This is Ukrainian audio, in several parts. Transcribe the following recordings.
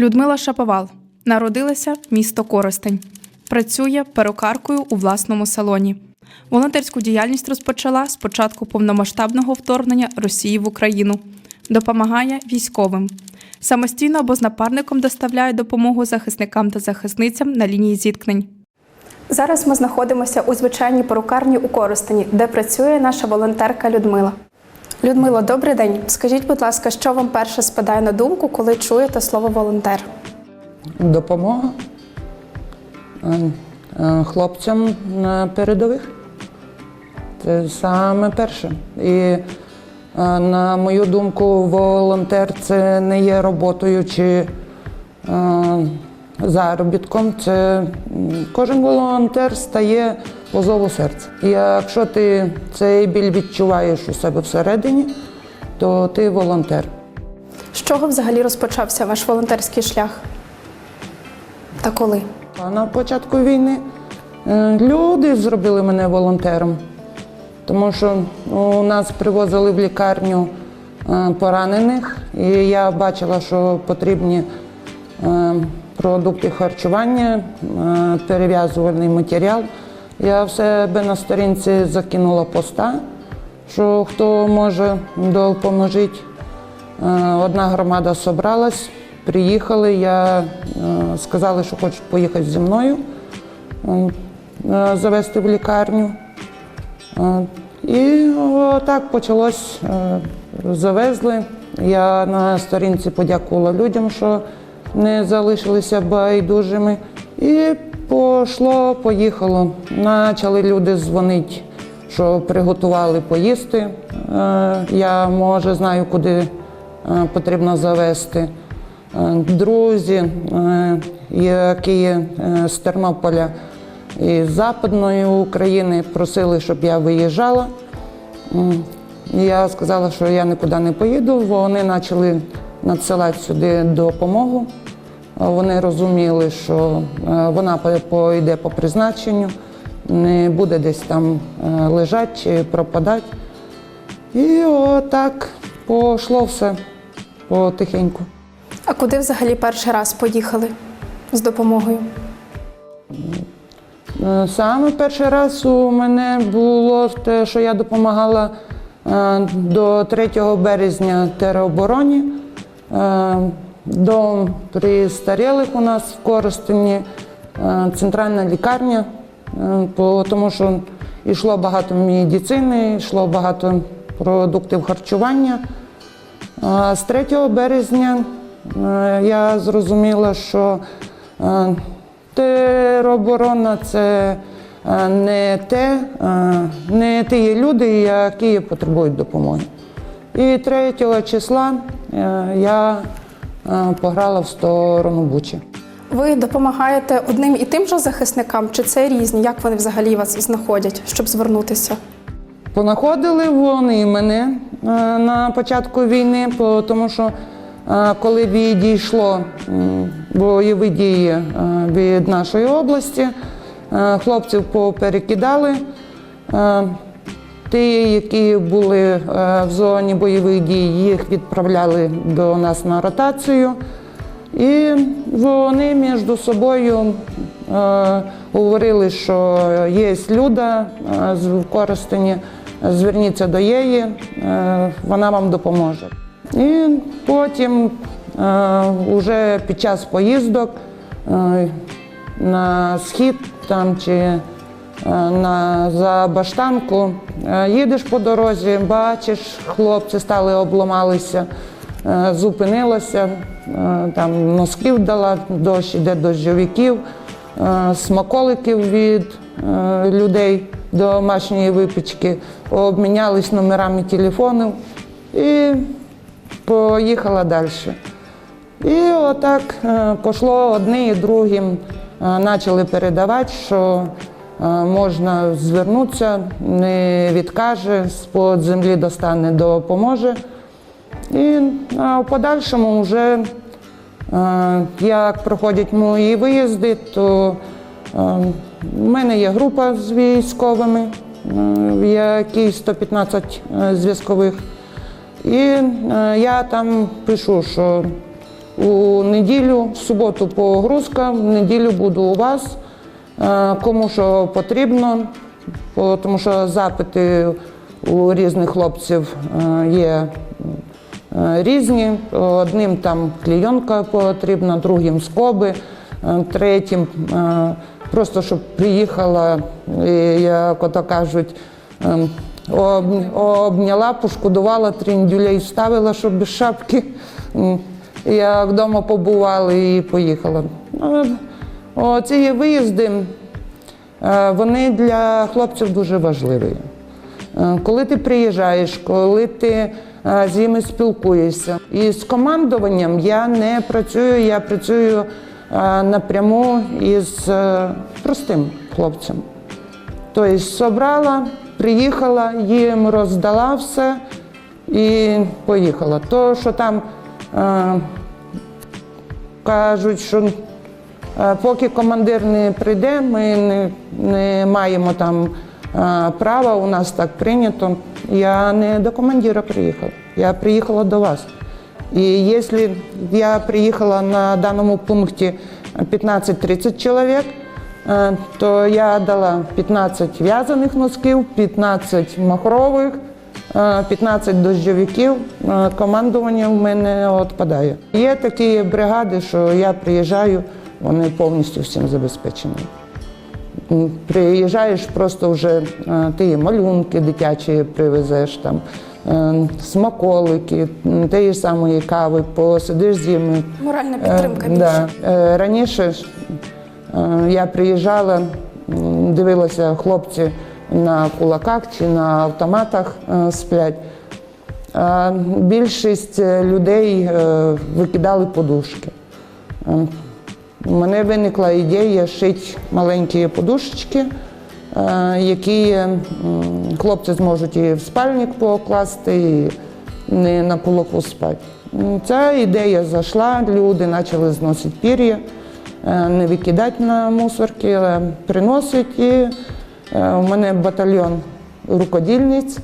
Людмила Шаповал народилася місто Коростень. Працює перукаркою у власному салоні. Волонтерську діяльність розпочала з початку повномасштабного вторгнення Росії в Україну. Допомагає військовим. Самостійно або з напарником доставляє допомогу захисникам та захисницям на лінії зіткнень. Зараз ми знаходимося у звичайній перукарні у Коростені, де працює наша волонтерка Людмила. Людмила, добрий день. Скажіть, будь ласка, що вам перше спадає на думку, коли чуєте слово волонтер? допомога е, е, хлопцям на передових. Це саме перше. І е, на мою думку, волонтер це не є роботою чи е, заробітком. Це кожен волонтер стає по зову серця. І якщо ти цей біль відчуваєш у себе всередині, то ти волонтер. З чого взагалі розпочався ваш волонтерський шлях? Та коли? На початку війни е, люди зробили мене волонтером, тому що у нас привозили в лікарню е, поранених, і я бачила, що потрібні е, продукти харчування, перев'язувальний матеріал. Я в себе на сторінці закинула поста, що хто може допоможіть. Е, Одна громада зібралась, приїхали. Я е, сказали, що хочуть поїхати зі мною, е, завести в лікарню. І так почалось. Завезли. Я на сторінці подякувала людям, що не залишилися байдужими. І пошло, поїхало. Почали люди дзвонити, що приготували поїсти. Е, Я може знаю, куди е, потрібно завести. Е, Друзі, які з Тернополя і з Западної України, просили, щоб я виїжджала. Я сказала, що я нікуди не поїду. Вони почали надсилати сюди допомогу. Вони розуміли, що е, вона пойде по призначенню, не буде десь там е, лежати чи пропадати. І отак пішло все потихеньку. А куди взагалі перший раз поїхали з допомогою? Е, Саме перший раз у мене було те, що я допомагала до 3 березня теробороні. Дом престарілих у нас в Коростені, е, центральна лікарня, е, тому що йшло багато медицини, йшло багато продуктів харчування. А з 3 березня е, я зрозуміла, що тероборона це не те, не ті люди, які потребують допомоги. І 3 числа я пограла в сторону Бучі. Ви допомагаєте одним і тим же захисникам, чи це різні? Як вони взагалі вас знаходять, щоб звернутися? Понаходили вони мене е, на початку війни, тому що е, коли відійшло бойові дії е, від нашої області, е, хлопців поперекидали. Ті, які були е, в зоні бойових дій, їх відправляли до нас на ротацію. І вони між собою е, говорили, що є люда е, з в Коростені, зверніться до її, вона вам допоможе. І потім е, уже під час поїздок на схід там чи на Забаштанку. Е, Їдеш по дорозі, бачиш, хлопці стали, обламалися, е, зупинилася, е, там носків дала, дощ іде дощовиків, е, смаколиків від е, людей домашньої випічки, обмінялись номерами телефонів і поїхала далі. І отак е, пішло одне і другим, е, почали передавати, що е, можна звернутися, не відкаже, з-под землі достане, допоможе. І е, в подальшому вже, е, як проходять мої виїзди, то е, в мене є група з військовими, е, в якій 115 е, зв'язкових. І е, я там пишу, що у неділю, в суботу погрузка, в неділю буду у вас. Е, Кому що потрібно, тому що запити у різних хлопців е, є е, різні. Одним там клійонка потрібна, другим скоби, третім просто щоб приїхала, як ото кажуть, е, обняла, пошкодувала, тріндюлей вставила, щоб без шапки. Як вдома побували і поїхала. Е, Оці виїзди Е, Вони для хлопців дуже важливі. Е, Коли ти приїжджаєш, коли ти е, з ними спілкуєшся. І з командуванням я не працюю, я працюю напряму із простим хлопцем. Тобто собрала, приїхала, їм роздала все і поїхала. То, що там кажуть, що Поки командир не прийде, ми не, не маємо там е, права, у нас так прийнято. Я не до командира приїхала, я приїхала до вас. І якщо я приїхала на даному пункті 15-30 чоловік, е, то я дала 15 в'язаних носків, 15 махрових, е, 15 дощовиків. Е, Командування в мене відпадає. Є такі бригади, що я приїжджаю, вони повністю всім забезпечені. Приїжджаєш, просто вже е, ти малюнки дитячі привезеш, там, е, смаколики, тієї ж самої кави, посидиш з ними. Моральна Е, підтримка більше. да. Раніше ж, я приїжджала, дивилася хлопці на кулаках чи на автоматах сплять. А більшість людей викидали подушки. Е, У мене виникла ідея шити маленькі подушечки, е, які хлопці зможуть і в спальник покласти, і не на кулаку спати. Ця ідея зайшла, люди почали зносити пір'я, е, не викидати на мусорки, а приносити. І е, у мене батальйон рукодільниць,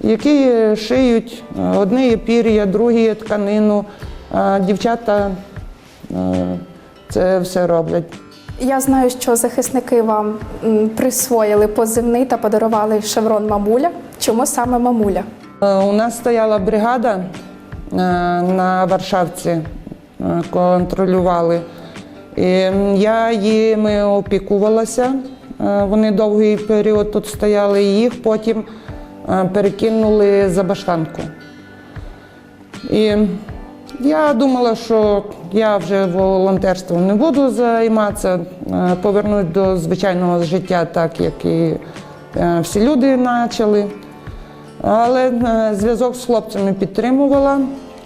які шиють е, одне пір'я, друге тканину. Дівчата е, це все роблять. Я знаю, що захисники вам присвоїли позивний та подарували шеврон мамуля. Чому саме мамуля? Е, У нас стояла бригада е, на Варшавці, е, контролювали. І я їми опікувалася. Вони довгий період тут стояли, і їх потім перекинули за баштанку. І я думала, що я вже волонтерством не буду займатися, е, повернусь до звичайного життя, так як і е, всі люди почали. Але е, зв'язок з хлопцями підтримувала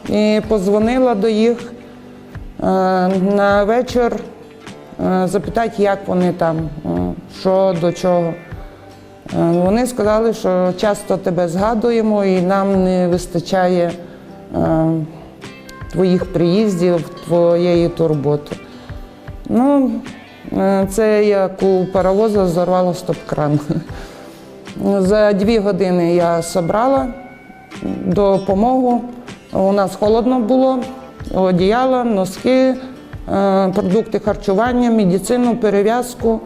і позвонила до їх на вечір запитати, як вони там, що до чого. Вони сказали, що часто тебе згадуємо і нам не вистачає твоїх приїздів, твоєї турботи. Ну, е, це як у паровоза зорвало стоп-кран. За дві години я зібрала допомогу. У нас холодно було, одіяла, носки, е, продукти харчування, медицину, перев'язку.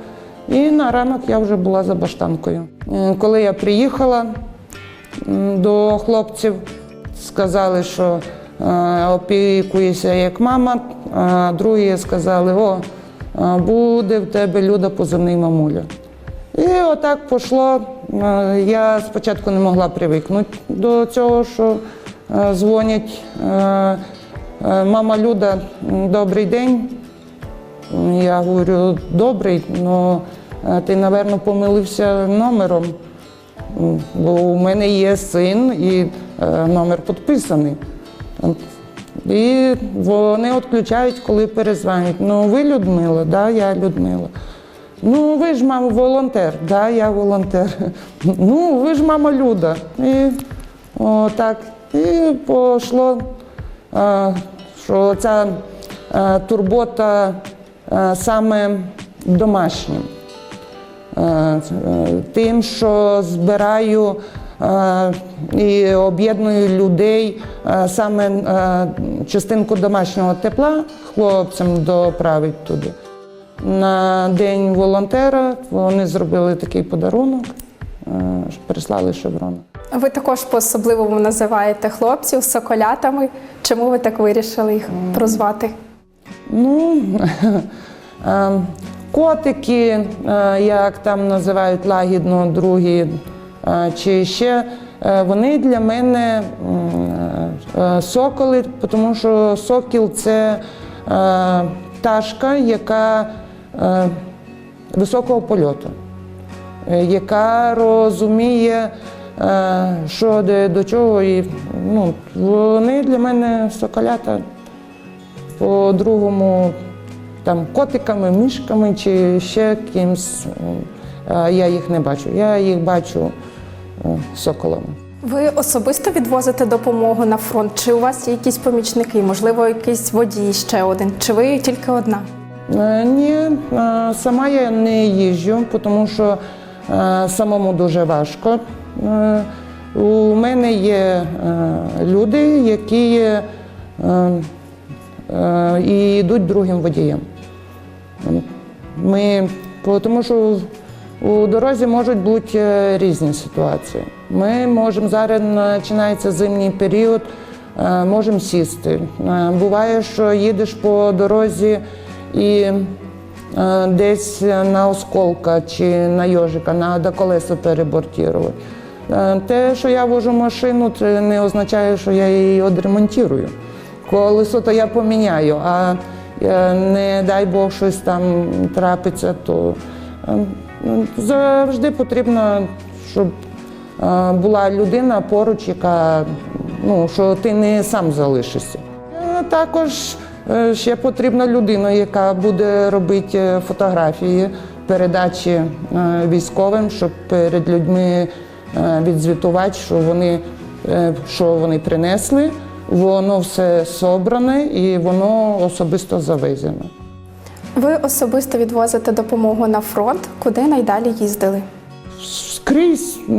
І на ранок я вже була за баштанкою. Е, Коли я приїхала до хлопців, сказали, що опікуюся як мама, а другі сказали, о, е, буде в тебе люда позивний мамуля. І отак пішло. Е, Я спочатку не могла привикнути до цього, що е, дзвонять. е, е, Мама Люда, добрий день. Я говорю, добрий, але ти, напевно, помилився номером, бо у мене є син і е, номер підписаний. І вони відключають, коли перезвонять. Ну, ви Людмила, да, я Людмила. Ну, ви ж мама волонтер, да, я волонтер. Ну, ви ж мама Люда. І отак. І пішло, що ця турбота саме домашнім. Тим, що збираю і об'єдную людей е, саме е, частинку домашнього тепла хлопцям доправить туди. На день волонтера вони зробили такий подарунок, е, прислали шеврон. Ви також по-особливому називаєте хлопців соколятами. Чому ви так вирішили їх прозвати? Ну, е, котики, е, як там називають лагідно другі, е, чи ще е, вони для мене е, соколи, тому що сокіл це е, пташка, яка е, високого польоту, е, яка розуміє, е, що до чого. І, ну, вони для мене соколята по-другому там котиками, мішками чи ще кимсь. е, Я їх не бачу. Я їх бачу е, соколами. Ви особисто відвозите допомогу на фронт? Чи у вас є якісь помічники? Можливо, якийсь водій ще один? Чи ви тільки одна? Е, Ні, е, сама я не їжджу, тому що е, самому дуже важко. У мене є люди, які і йдуть другим водієм. Ми, тому що у дорозі можуть бути е, різні ситуації. Ми можемо зараз починається зимній період, е, можемо сісти. Е, Буває, що їдеш по дорозі і десь на осколка чи на йожика, треба колесо перебортувати. Е, Те, що я вожу машину, це не означає, що я її відремонтую. Колесо то я поміняю, а не дай Бог щось там трапиться, то завжди потрібно, щоб е, була людина поруч, яка ну, що ти не сам залишишся. Е, Також е, ще потрібна людина, яка буде робити фотографії, передачі військовим, щоб перед людьми відзвітувати, що вони, що вони принесли. Воно все собране і воно особисто завезено. Ви особисто відвозите допомогу на фронт, куди найдалі їздили? Скрізь е,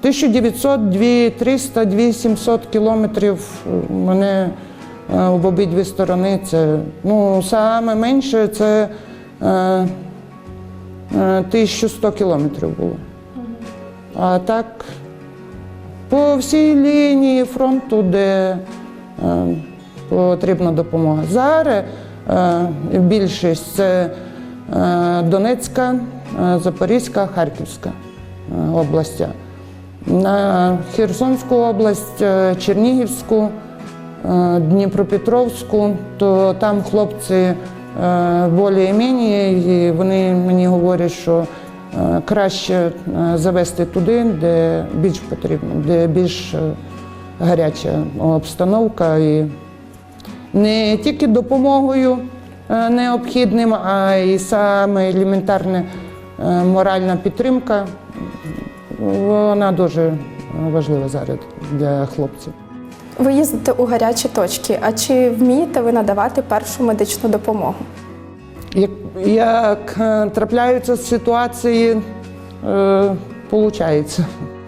1900, 2, 300, 2700 кілометрів мене е, в обидві сторони. Це ну, саме менше це е, е, 1100 кілометрів було. А так по всій лінії фронту, де е, потрібна допомога. Зараз е, більшість це е, Донецька, е, Запорізька, Харківська е, областя. На Херсонську область, е, Чернігівську, е, Дніпропетровську, то там хлопці е, більш-менш, і вони мені говорять, що е, краще е, завести туди, де більш потрібно, де більш е, гаряча обстановка. І не тільки допомогою е, необхідним, а й саме елементарна е, моральна підтримка. Вона дуже важлива зараз для хлопців. Ви їздите у гарячі точки. А чи вмієте ви надавати першу медичну допомогу? Як, як е, трапляються ситуації, е, виходить.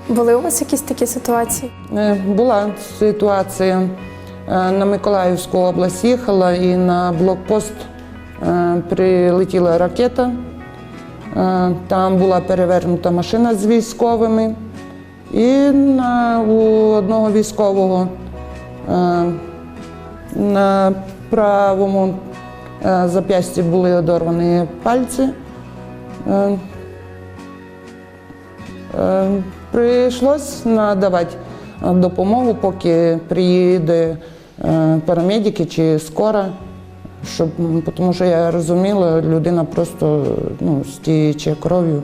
Були у вас якісь такі ситуації? Була ситуація на Миколаївську область їхала і на блокпост е, прилетіла ракета. Е, Там була перевернута машина з військовими. І на, у одного військового е, на правому е, зап'ясті були одорвані пальці. Е, Е, Прийшлось надавати е, допомогу, поки приїде е, парамедики чи скора, щоб, тому що я розуміла, людина просто ну, стіючи кров'ю.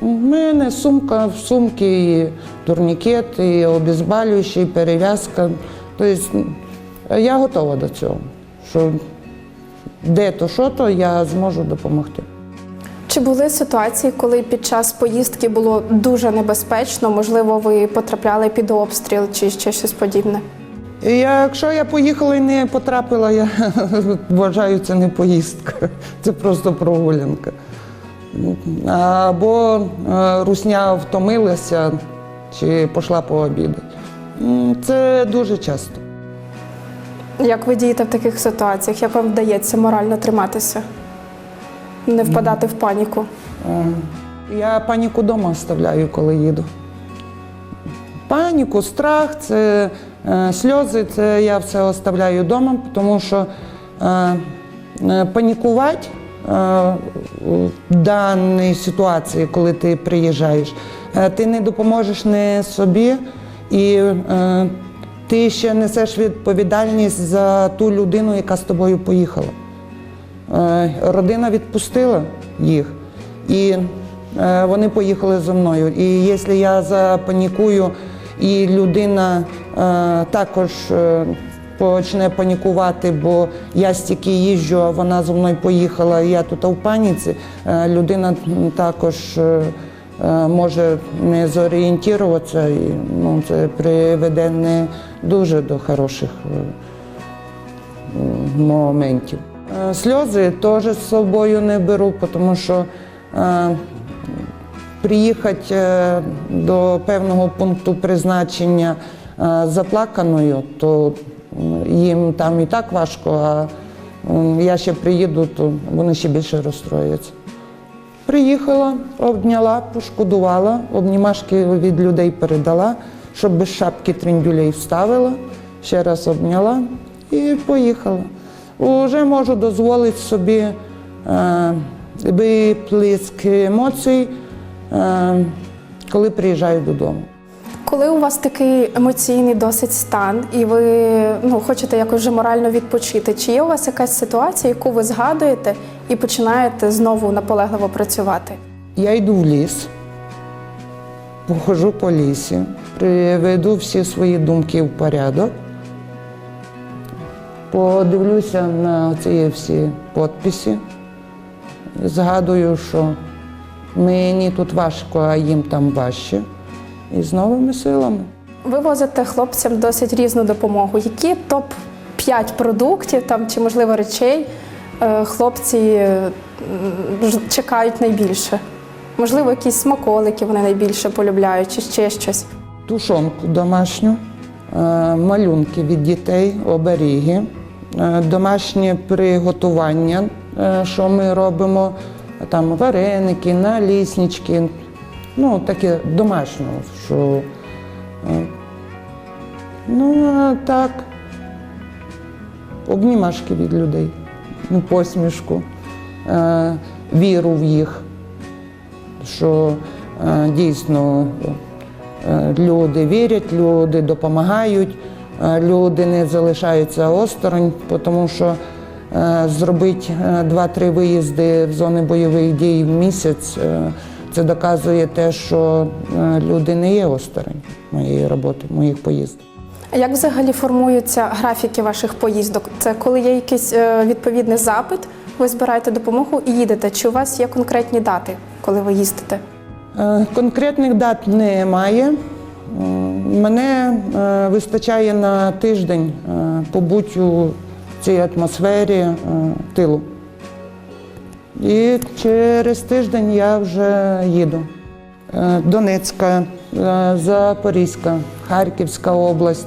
У мене сумка в сумці, і турнікет, і обезболюючі, і перев'язка. Тобто я готова до цього, що де то, що то, я зможу допомогти. Чи були ситуації, коли під час поїздки було дуже небезпечно? Можливо, ви потрапляли під обстріл чи ще щось подібне? І Якщо я поїхала і не потрапила, я вважаю, це не поїздка, це просто прогулянка. або е, русня втомилася чи пішла пообідати. М, Це дуже часто. Як ви дієте в таких ситуаціях? Як вам вдається морально триматися? Не впадати в паніку? Е, Я паніку вдома оставляю, коли їду. Паніку, страх, це сльози, це я все оставляю вдома, тому що е, е, панікувати е, в даній ситуації, коли ти приїжджаєш, е, ти не допоможеш не собі і е, ти ще несеш відповідальність за ту людину, яка з тобою поїхала. Е, Родина відпустила їх, і е, вони поїхали зі мною. І якщо я запанікую, і людина е, також е, почне панікувати, бо я стільки їжджу, а вона зі мною поїхала, і я тут в паніці, е, людина також може не зорієнтуватися, і ну, це приведе не дуже до хороших. моментів. Сльози теж з собою не беру, тому що приїхати е, до певного пункту призначення е, заплаканою, то їм там і так важко, а я ще приїду, то вони ще більше розстрояться. Приїхала, обняла, пошкодувала, обнімашки від людей передала, щоб без шапки трендюлей вставила, ще раз обняла і поїхала. Уже можу дозволити собі е, виплеск емоцій, коли приїжджаю додому. Коли у вас такий емоційний досить стан, і ви ну, хочете якось вже морально відпочити, чи є у вас якась ситуація, яку ви згадуєте і починаєте знову наполегливо працювати? Я йду в ліс, походжу по лісі, приведу всі свої думки в порядок, подивлюся на ці всі підписи, згадую, що мені тут важко, а їм там важче. І з новими силами. Ви возите хлопцям досить різну допомогу. Які топ 5 продуктів там чи можливо речей е, хлопці е, чекають найбільше? Можливо, якісь смаколики вони найбільше полюбляють, чи ще щось. тушонку домашню, е, малюнки від дітей, оберіги, домашнє приготування, що ми робимо, там вареники, наліснички, ну таке домашнє, що. е, Ну, а так, обнімашки від людей, ну, посмішку, е, віру в їх, що е, дійсно Люди вірять, люди допомагають, люди не залишаються осторонь, тому що зробити е, два-три виїзди в зони бойових дій в місяць е, це доказує те, що е, люди не є осторонь моєї роботи, моїх поїздок. А як взагалі формуються графіки ваших поїздок? Це коли є якийсь е, відповідний запит, ви збираєте допомогу і їдете? Чи у вас є конкретні дати, коли ви їздите? Е, Конкретних дат немає. Мене е, вистачає на тиждень е, побути у цій атмосфері е, тилу. І через тиждень я вже їду. Е, Донецька, е, Запорізька, Харківська область.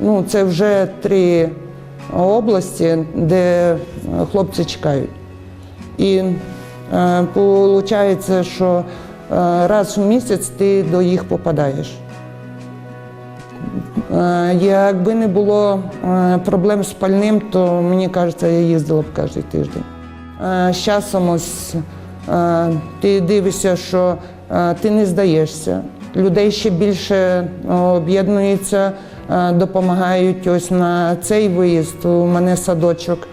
Ну, це вже три області, де хлопці чекають. І виходить, що раз в місяць ти до їх попадаєш. Е, Якби не було е, проблем з пальним, то мені кажеться, я їздила б кожен тиждень. Е, З часом ось ти дивишся, що ти не здаєшся. Людей ще більше об'єднуються, допомагають. Ось на цей виїзд у мене садочок,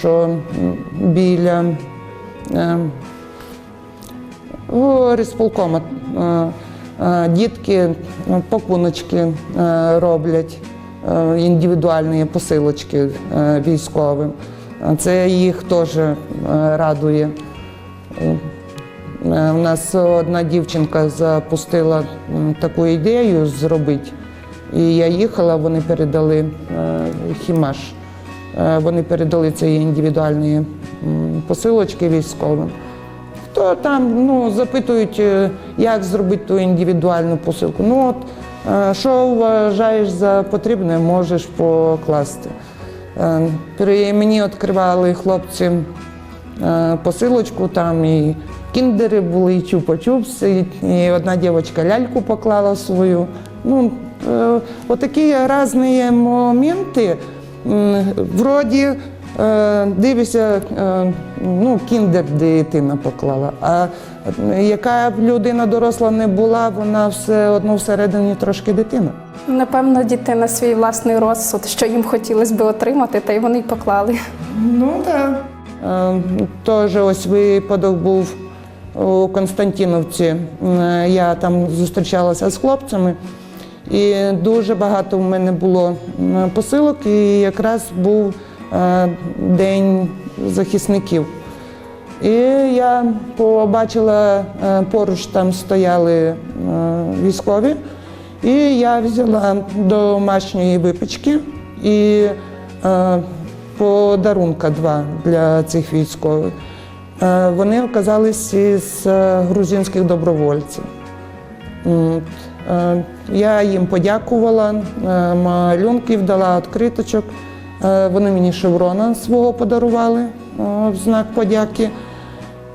що біля е, е, дітки е, пакуночки е, роблять, е, індивідуальні посилочки військовим. Це їх теж радує. У нас одна дівчинка запустила таку ідею зробити. І я їхала, вони передали хімаш. Вони передали ці індивідуальні посилочки військовим. Там ну, запитують, е, як зробити ту індивідуальну посилку. Ну от, е, що вважаєш за потрібне, можеш покласти. Е, При мені відкривали хлопці посилочку, там і кіндери були, і чупа-чупси, і одна дівчинка ляльку поклала свою. Ну, отакі різні моменти. Вроді дивишся, е, ну, кіндер дитина поклала. А е, яка б людина доросла не була, вона все одно всередині трошки дитина. Напевно, діти на свій власний розсуд, що їм хотілося би отримати, та й вони й поклали. Ну так. Е, Теж ось випадок був у Константиновці. Е, Я там зустрічалася з хлопцями, і дуже багато в мене було посилок, і якраз був е, День захисників. І я побачила, е, поруч там стояли е, військові, і я взяла домашньої випічки і е, подарунка два для цих військових. Е, Вони оказались із е, грузинських добровольців. Е, Я їм подякувала, е, малюнків дала відкриточок. Е, Вони мені шеврона свого подарували е, в знак подяки.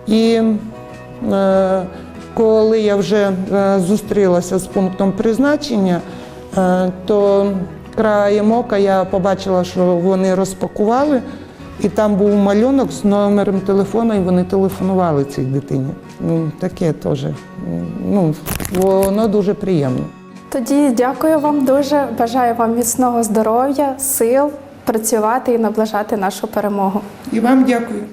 І е, коли я вже зустрілася з пунктом призначення, то краєм ока я побачила, що вони розпакували, і там був малюнок з номером телефону, і вони телефонували цій дитині. Ну, Таке теж. Ну, воно дуже приємно. Тоді дякую вам дуже. Бажаю вам міцного здоров'я, сил працювати і наближати нашу перемогу. І вам дякую.